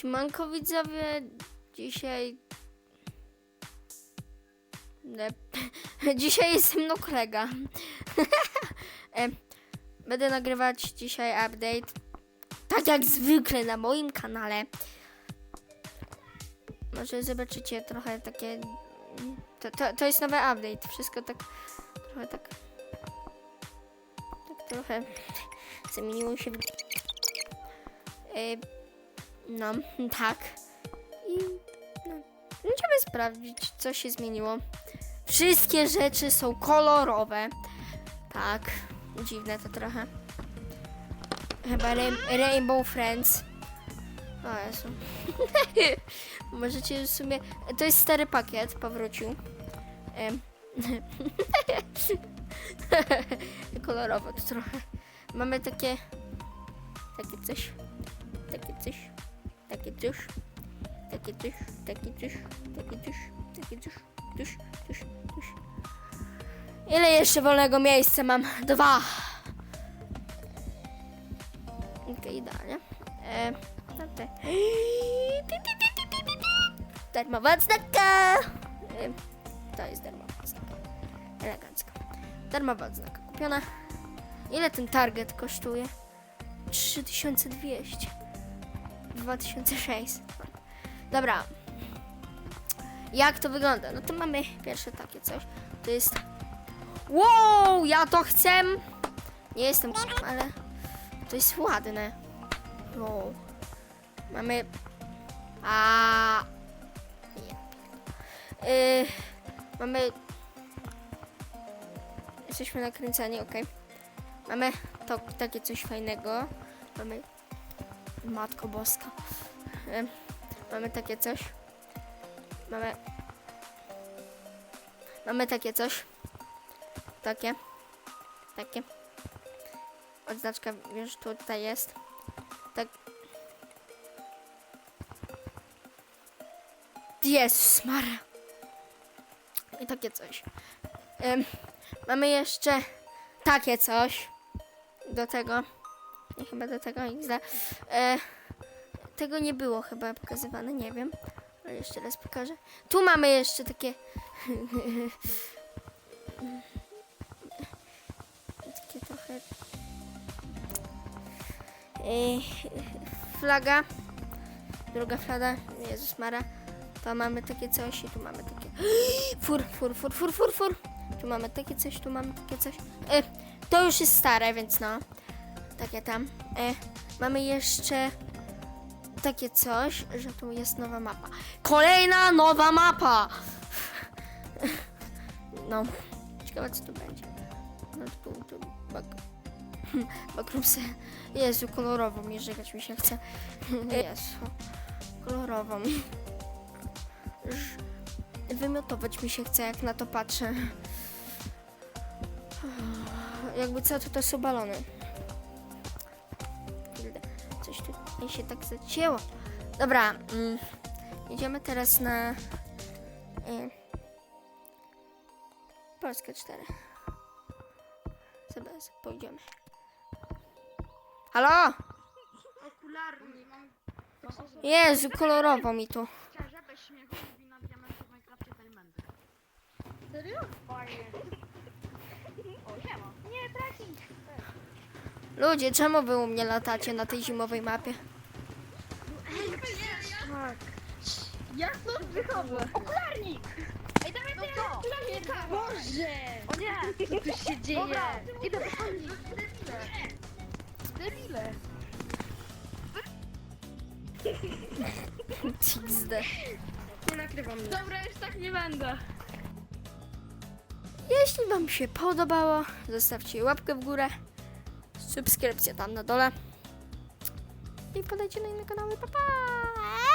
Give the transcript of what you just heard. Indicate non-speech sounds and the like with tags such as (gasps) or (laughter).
Siemanko widzowie, dzisiaj... Ne... (laughs) Dzisiaj jest mną kolega. (laughs) E, Będę nagrywać dzisiaj update, tak jak zwykle na moim kanale. Może zobaczycie trochę takie... To, to, to jest nowy update, wszystko tak... Trochę tak... Tak trochę... (laughs) Zamieniło się w... E, no, (laughs) tak. I no, będziemy sprawdzić, co się zmieniło. Wszystkie rzeczy są kolorowe. Tak, dziwne to trochę. Chyba Rain- Rainbow Friends. O Jezu. (laughs) Możecie w sumie... To jest stary pakiet, powrócił. (laughs) Kolorowo to trochę. Mamy takie... Takie coś. Takie coś. Takie coś. Takie coś. Takie coś. Takie coś. Takie coś. Coś. Coś. Coś. Ile jeszcze wolnego miejsca mam? Dwa. Okej, idealnie. E, no. Darmowa (gasps) odznaka. E, to jest darmowa odznaka. Elegancko. Darmowa odznaka kupiona. Ile ten target kosztuje? 3200. 2600. Dobra. Jak to wygląda? No to mamy pierwsze takie coś. To jest. Wow, ja to chcę. Nie jestem, ale to jest ładne. Wow. Mamy. A. Yy, mamy. Jesteśmy nakręcani, ok. Mamy to takie coś fajnego. Mamy. Matko Boska. Mamy takie coś. Mamy. Mamy takie coś. Takie. Takie. Odznaczka już tutaj jest. Tak. Jezus Mara. I takie coś. Mamy jeszcze takie coś. Do tego. Nie chyba do tego XD. E, tego nie było chyba pokazywane, nie wiem. Ale jeszcze raz pokażę. Tu mamy jeszcze takie. (laughs) takie trochę. E, flaga. Druga flaga. Jezus Mara. To mamy takie coś i tu mamy takie. (gasps) Fur, fur, fur, fur, fur, fur. Tu mamy takie coś, tu mamy takie coś. E, to już jest stare, więc no. Takie tam. E, mamy jeszcze takie coś, że tu jest nowa mapa. Kolejna nowa mapa! No, ciekawe co tu będzie. No tu, tu, bak... (laughs) Bakrumsy. Jezu, kolorowo mi żygać mi się chce. (laughs) Jezu. Ż- Wymiotować mi się chce, jak na to patrzę. Jakby co, to to są balony. Coś tutaj się tak zacięło. Dobra, mm, idziemy teraz na y, Polskę 4. Zaraz pójdziemy. Halo? Okularnik. Jezu, kolorowo mi tu. Szczerze, bez śmiechu mówi na diamenty w Minecrafcie Diamenty. Serio? Fajnie. O, nie ma. Nie, tracking. Ludzie, czemu wy u mnie latacie na tej zimowej mapie? Tak. Jak to wychodzę? Okularnik! Ej, dawaj no to! Okularnika! Boże! O nie! Co tu się dzieje? Dobra, idę po Debile! XD. (laughs) Nie nagrywam mnie. Dobra, już tak nie będę. Jeśli wam się podobało, zostawcie łapkę w górę, subskrypcję tam na dole i podajcie na inne kanały. Pa, pa!